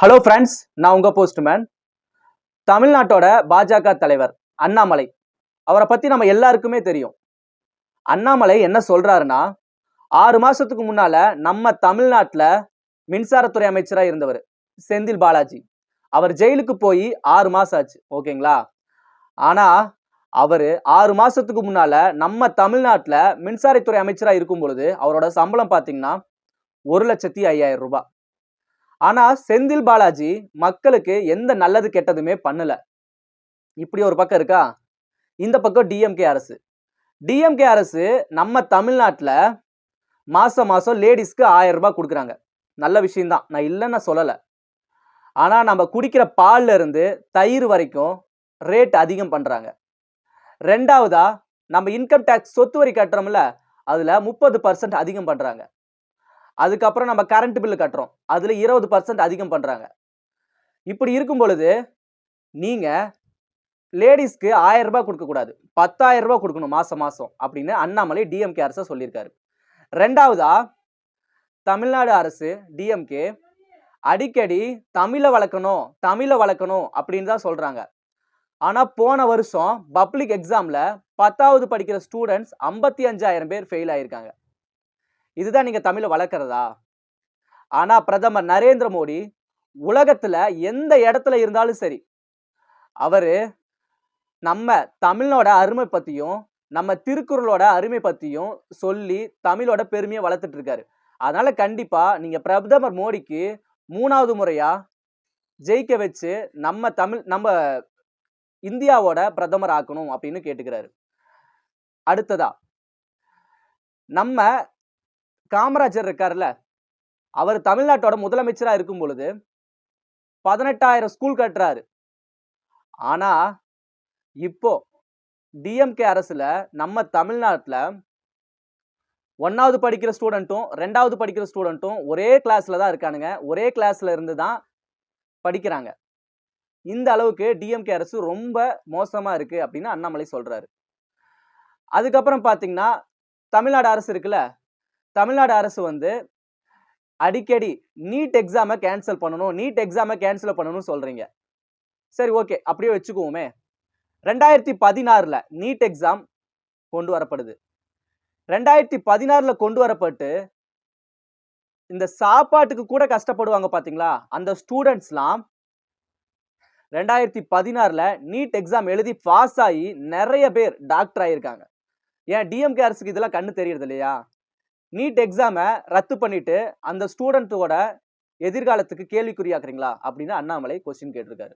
Hello friends நான் உங்கள் postman தமிழ்நாட்டோட பாஜக தலைவர் அண்ணாமலை. அவரை பற்றி நம்ம எல்லாருக்குமே தெரியும். அண்ணாமலை என்ன சொல்கிறாருன்னா ஆறு மாதத்துக்கு முன்னால் நம்ம தமிழ்நாட்டில் மின்சாரத்துறை அமைச்சராக இருந்தவர் செந்தில் பாலாஜி. அவர் ஜெயிலுக்கு போய் ஆறு மாதம் ஆச்சு ஓகேங்களா? ஆனால் அவர் ஆறு மாதத்துக்கு முன்னால் நம்ம தமிழ்நாட்டில் மின்சாரத்துறை அமைச்சராக இருக்கும் பொழுது அவரோட சம்பளம் பார்த்தீங்கன்னா ஒரு லட்சத்தி ஐயாயிரம் ரூபாய். ஆனா செந்தில் பாலாஜி மக்களுக்கு எந்த நல்லது கெட்டதுமே பண்ணல. இப்படி ஒரு பக்கம் இருக்கா? இந்த பக்கம் டிஎம்கே அரசு. டிஎம்கே அரசு நம்ம தமிழ்நாட்டில் மாதம் மாதம் லேடிஸ்க்கு ஆயிரம் ரூபாய் கொடுக்குறாங்க. நல்ல விஷயம்தான். நான் இல்லைன்னு சொல்லலை. ஆனால் நம்ம குடிக்கிற பால்ல இருந்து தயிர் வரைக்கும் ரேட் அதிகம் பண்ணுறாங்க ரெண்டாவதா நம்ம இன்கம் டேக்ஸ் சொத்து வரி கட்டுறோம்ல அதில் முப்பது பர்சன்ட் அதிகம் பண்ணுறாங்க அதுக்கப்புறம் நம்ம கரண்ட் பில்லு கட்டுறோம். அதில் இருபது பர்சன்ட் அதிகம் பண்ணுறாங்க இப்படி இருக்கும் பொழுது நீங்கள் லேடிஸ்க்கு ஆயிரம் ரூபாய் கொடுக்கக்கூடாது. பத்தாயிரம் ரூபாய் கொடுக்கணும் மாதம் மாதம் அப்படின்னு அண்ணாமலை டிஎம்கே அரசை சொல்லியிருக்காரு. ரெண்டாவதா தமிழ்நாடு அரசு டிஎம்கே அடிக்கடி தமிழை வளர்க்கணும் தமிழை வளர்க்கணும் அப்படின்னு தான் சொல்கிறாங்க ஆனால் போன வருஷம் பப்ளிக் எக்ஸாமில் பத்தாவது படிக்கிற ஸ்டூடெண்ட்ஸ் ஐம்பத்தி அஞ்சாயிரம் பேர் ஃபெயில் ஆயிருக்காங்க. இதுதான் நீங்கள் தமிழை வளர்க்குறதா? ஆனால் பிரதமர் நரேந்திர மோடி உலகத்தில் எந்த இடத்துல இருந்தாலும் சரி அவர் நம்ம தமிழோட அருமை பற்றியும் நம்ம திருக்குறளோட அருமை பற்றியும் சொல்லி தமிழோட பெருமையை வளர்த்துட்டு இருக்காரு. அதனால் கண்டிப்பாக நீங்கள் பிரதமர் மோடிக்கு மூணாவது முறையாக ஜெயிக்க வச்சு நம்ம தமிழ் நம்ம இந்தியாவோட பிரதமர் ஆக்கணும் அப்படின்னு கேட்டுக்கிறாரு. அடுத்ததா நம்ம காமராஜர் இருக்கார்ல அவர் தமிழ்நாட்டோட முதலமைச்சராக இருக்கும் பொழுது பதினெட்டாயிரம் ஸ்கூல் கட்டுறாரு. ஆனால் இப்போ டிஎம்கே அரசில் நம்ம தமிழ்நாட்டில் ஒன்றாவது படிக்கிற ஸ்டூடெண்ட்டும் ரெண்டாவது படிக்கிற ஸ்டூடெண்ட்டும் ஒரே கிளாஸில் தான் இருக்கானுங்க. ஒரே கிளாஸில் இருந்து தான் படிக்கிறாங்க. இந்த அளவுக்கு டிஎம்கே அரசு ரொம்ப மோசமாக இருக்குது அப்படின்னு அண்ணாமலை சொல்கிறாரு அதுக்கப்புறம் பார்த்தீங்கன்னா தமிழ்நாடு அரசு இருக்குல்ல தமிழ்நாடு அரசு வந்து அடிக்கடி நீட் எக்ஸாமை கேன்சல் பண்ணணும் நீட் எக்ஸாமை கேன்சல் பண்ணணும்னு சொல்கிறீங்க சரி ஓகே. அப்படியே வச்சுக்குவோமே. ரெண்டாயிரத்தி பதினாறில் நீட் எக்ஸாம் கொண்டு வரப்படுது. ரெண்டாயிரத்தி பதினாறில் கொண்டு வரப்பட்டு இந்த சாப்பாட்டுக்கு கூட கஷ்டப்படுவாங்க பார்த்தீங்களா அந்த ஸ்டூடெண்ட்ஸ்லாம் ரெண்டாயிரத்தி பதினாறில் நீட் எக்ஸாம் எழுதி பாஸ் ஆகி நிறைய பேர் டாக்டர் ஆகியிருக்காங்க ஏன்? டிஎம்கே அரசுக்கு இதெல்லாம் கண்ணு தெரியறது இல்லையா நீட் எக்ஸாமை ரத்து பண்ணிட்டு அந்த ஸ்டூடெண்ட்டோட எதிர்காலத்துக்கு கேள்விக்குறியாக்குறீங்களா? அப்படின்னு அண்ணாமலை கொஸ்டின் கேட்டிருக்காரு.